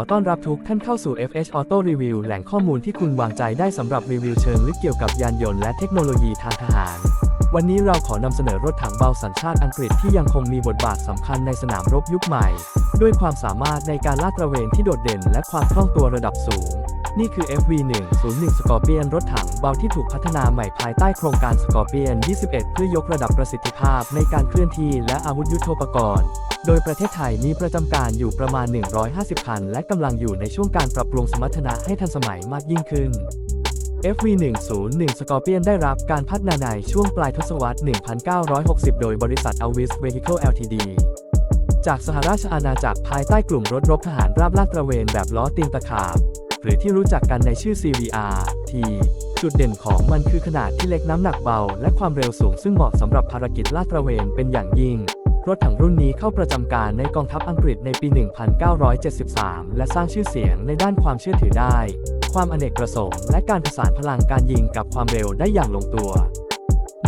อต้อนรับทุกท่านเข้าสู่ FH Auto Review แหล่งข้อมูลที่คุณวางใจได้สำหรับรีวิวเชิงลึกเกี่ยวกับยานยนต์และเทคโนโลยีทางทหาร วันนี้เราขอนำเสนอรถถังเบาสัญชาติอังกฤษที่ยังคงมีบทบาทสำคัญในสนามรบยุคใหม่ ด้วยความสามารถในการลาดตระเวนที่โดดเด่นและความคล่องตัวระดับสูง นี่คือ FV101 Scorpion รถถังเบาที่ถูกพัฒนาใหม่ภายใต้โครงการ Scorpion 21 เพื่อยกระดับประสิทธิภาพในการเคลื่อนที่และอาวุธยุทโธปกรณ์ โดยประเทศไทยมีประจำการอยู่ประมาณ 150 คัน และกำลังอยู่ในช่วงการปรับปรุงสมรรถนะให้ทันสมัยมากยิ่งขึ้น FV101 Scorpion ได้รับการพัฒนาในช่วงปลายทศวรรษ 1960 โดยบริษัท Alvis Vehicle Ltd จากสหราชอาณาจักรภายใต้กลุ่มรถรบทหารราบลาดตระเวนแบบล้อตีนตะขาบ หรือที่รู้จักกันในชื่อ CVR T จุดเด่นของมันคือขนาดที่เล็กน้ำหนักเบา และความเร็วสูงซึ่งเหมาะสำหรับภารกิจลาดตระเวนเป็นอย่างยิ่ง รถถังรุ่นนี้เข้าประจำการในกองทัพอังกฤษในปี 1973 และสร้างชื่อเสียงในด้านความเชื่อถือได้ ความอเนกประสงค์และการผสานพลังการยิงกับความเร็วได้อย่างลงตัว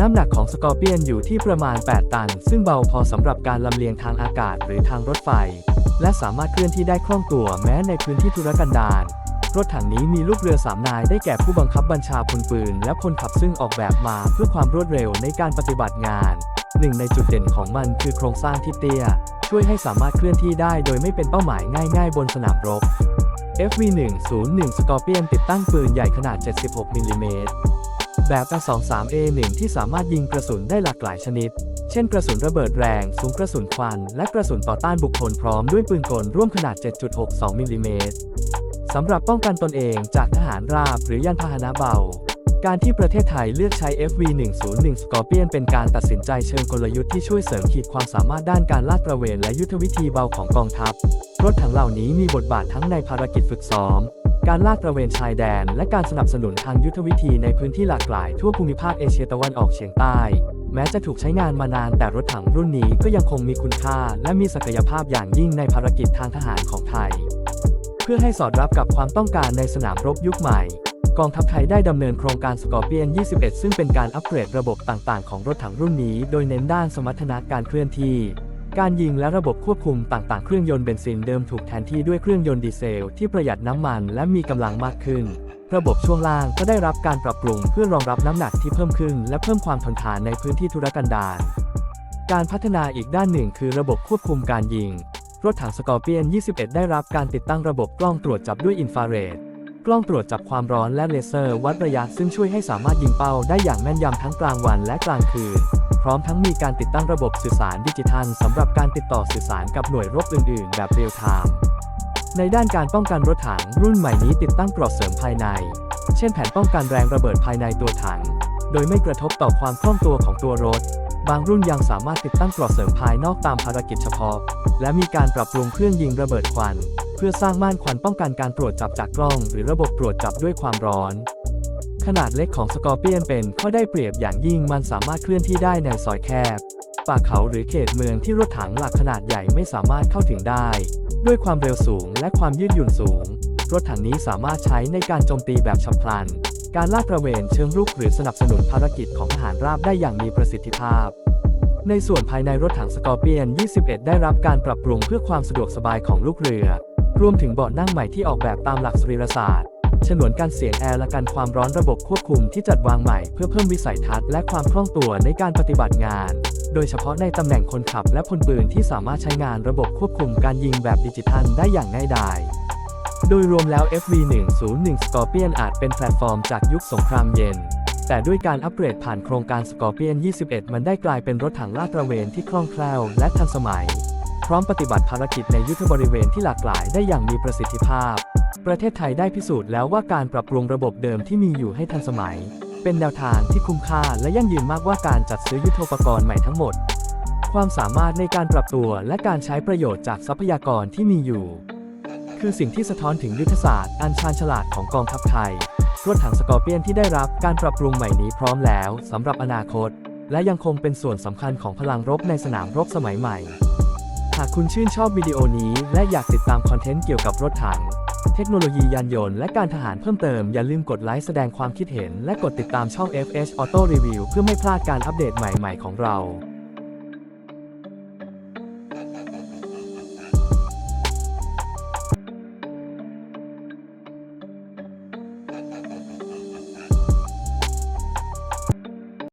น้ำหนักของสกอร์เปียนอยู่ที่ประมาณ 8 ตัน ซึ่งเบาพอสำหรับการลำเลียงทางอากาศหรือทางรถไฟ และสามารถเคลื่อนที่ได้คล่องตัวแม้ในพื้นที่ทุรกันดาร รถถังนี้มีลูกเรือสามนายได้แก่ผู้บังคับบัญชาพลปืน และพลขับซึ่งออกแบบมาเพื่อความรวดเร็วในการปฏิบัติงาน หนึ่งในจุดเด่นของมันคือโครงสร้างที่เตี้ย ช่วยให้สามารถเคลื่อนที่ได้โดยไม่เป็นเป้าหมายง่าย ๆ บนสนามรบ FV101 Scorpion ติดตั้งปืนใหญ่ขนาด 76มิลลิเมตรแบบ A23A1 ที่สามารถยิงกระสุนได้หลากหลายชนิด เช่นกระสุนระเบิดแรง สูงกระสุนควัน และกระสุนต่อต้านบุคคลพร้อมด้วยปืนกลร่วมขนาด 7.62มิลลิเมตร สำหรับป้องกันตนเองจากทหารราบหรือยานพาหนะเบา การที่ประเทศไทยเลือกใช้ FV101 Scorpion เป็นการตัดสินใจเชิงกลยุทธ์ที่ช่วยเสริมขีดความสามารถด้านการลาดตระเวนและยุทธวิธีเบาของกองทัพ รถถังเหล่านี้มีบทบาททั้งในภารกิจฝึกซ้อม การลาดตระเวนชายแดน และการสนับสนุนทางยุทธวิธีในพื้นที่หลากหลายทั่วภูมิภาคเอเชียตะวันออกเฉียงใต้ แม้จะถูกใช้งานมานานแต่รถถังรุ่นนี้ก็ยังคงมีคุณค่า และมีศักยภาพอย่างยิ่งในภารกิจทางทหารของไทย เพื่อให้สอดรับกับความต้องการในสนามรบยุคใหม่ กองทัพไทยได้ดำเนินโครงการสกอร์เปียน 21 ซึ่งเป็นการอัปเกรดระบบต่างๆ ของรถถังรุ่นนี้ โดยเน้นด้านสมรรถนะการเคลื่อนที่ การยิงและระบบควบคุมต่างๆ เครื่องยนต์เบนซินเดิมถูกแทนที่ด้วยเครื่องยนต์ดีเซลที่ประหยัดน้ำมันและมีกำลังมากขึ้น ระบบช่วงล่างก็ได้รับการปรับปรุงเพื่อรองรับน้ำหนักที่เพิ่มขึ้น และเพิ่มความทนทานในพื้นที่ธุรกันดารการพัฒนาอีกด้านหนึ่งคือระบบควบคุมการยิง รถถังสกอร์เปียน 21 ได้รับการติดตั้งระบบกล้องตรวจจับด้วยอินฟราเรด กล้องตรวจจับความร้อนและเลเซอร์วัดระยะซึ่งช่วยให้สามารถยิงเป้าได้อย่างแม่นยำทั้งกลางวันและกลางคืน พร้อมทั้งมีการติดตั้งระบบสื่อสารดิจิทัลสำหรับการติดต่อสื่อสารกับหน่วยรบอื่น ๆ แบบเรียลไทม์ในด้านการป้องกันรถถังรุ่นใหม่นี้ติดตั้งเกราะเสริมภายใน เช่นแผ่นป้องกันแรงระเบิดภายในตัวถัง โดยไม่กระทบต่อความคล่องตัวของตัวรถ บางรุ่นยังสามารถติดตั้งกราะเสริมภายนอกตามภารกิจเฉพาะ และมีการปรับปรุงเครื่องยิงระเบิดควัน เพื่อสร้างม่านควันป้องกันการตรวจจับจากกล้อง หรือระบบตรวจจับด้วยความร้อน ขนาดเล็กของสกอร์เปียนเป็นข้อได้เปรียบอย่างยิ่งมันสามารถเคลื่อนที่ได้ในซอยแคบ ป่าเขาหรือเขตเมืองที่รถถังหลักขนาดใหญ่ไม่สามารถเข้าถึงได้ ด้วยความเร็วสูงและความยืดหยุ่นสูง รถถังนี้สามารถใช้ในการโจมตีแบบฉับพลัน การลาดตระเวนเชิงรุกหรือสนับสนุนภารกิจของทหารราบได้อย่างมีประสิทธิภาพ ในส่วนภายในรถถังสกอร์เปียน 21 ได้รับการปรับปรุงเพื่อความสะดวกสบายของลูกเรือ รวมถึงเบาะนั่งใหม่ที่ออกแบบตามหลักสรีรศาสตร์ ฉนวนการเสียงแอร์และการความร้อนระบบควบคุมที่จัดวางใหม่เพื่อเพิ่มวิสัยทัศน์และความคล่องตัวในการปฏิบัติงาน โดยเฉพาะในตำแหน่งคนขับและพลปืนที่สามารถใช้งานระบบควบคุมการยิงแบบดิจิทัลได้อย่างง่ายดาย โดยรวมแล้ว FV101 Scorpion อาจเป็นแพลตฟอร์มจากยุคสงครามเย็น แต่ด้วยการอัปเกรดผ่านโครงการ Scorpion 21 มันได้กลายเป็นรถถังลาดตระเวนที่คล่องแคล่วและทันสมัย พร้อมปฏิบัติภารกิจในยุทธบริเวณที่หลากหลายได้อย่างมีประสิทธิภาพ ประเทศไทยได้พิสูจน์แล้วว่าการปรับปรุงระบบเดิมที่มีอยู่ให้ทันสมัย เป็นแนวทางที่คุ้มค่าและยั่งยืนมากกว่าการจัดซื้อยุทโธปกรณ์ใหม่ทั้งหมด ความสามารถในการปรับตัวและการใช้ประโยชน์จากทรัพยากรที่มีอยู่ คือสิ่งที่สะท้อนถึงยุทธศาสตร์อันชาญฉลาดของกองทัพไทย รถถังสกอร์เปียนที่ได้รับการปรับปรุงใหม่นี้พร้อมแล้วสำหรับอนาคต และยังคงเป็นส่วนสำคัญของพลังรบในสนามรบสมัยใหม่ หากคุณชื่นชอบวิดีโอนี้และอยากติดตามคอนเทนต์เกี่ยวกับรถถัง เทคโนโลยียานยนต์และการทหารเพิ่มเติมอย่าลืมกดไลค์แสดงความคิดเห็น และกดติดตามช่อง FH Auto Review เพื่อไม่พลาดการอัปเดตใหม่ ๆ ของเรา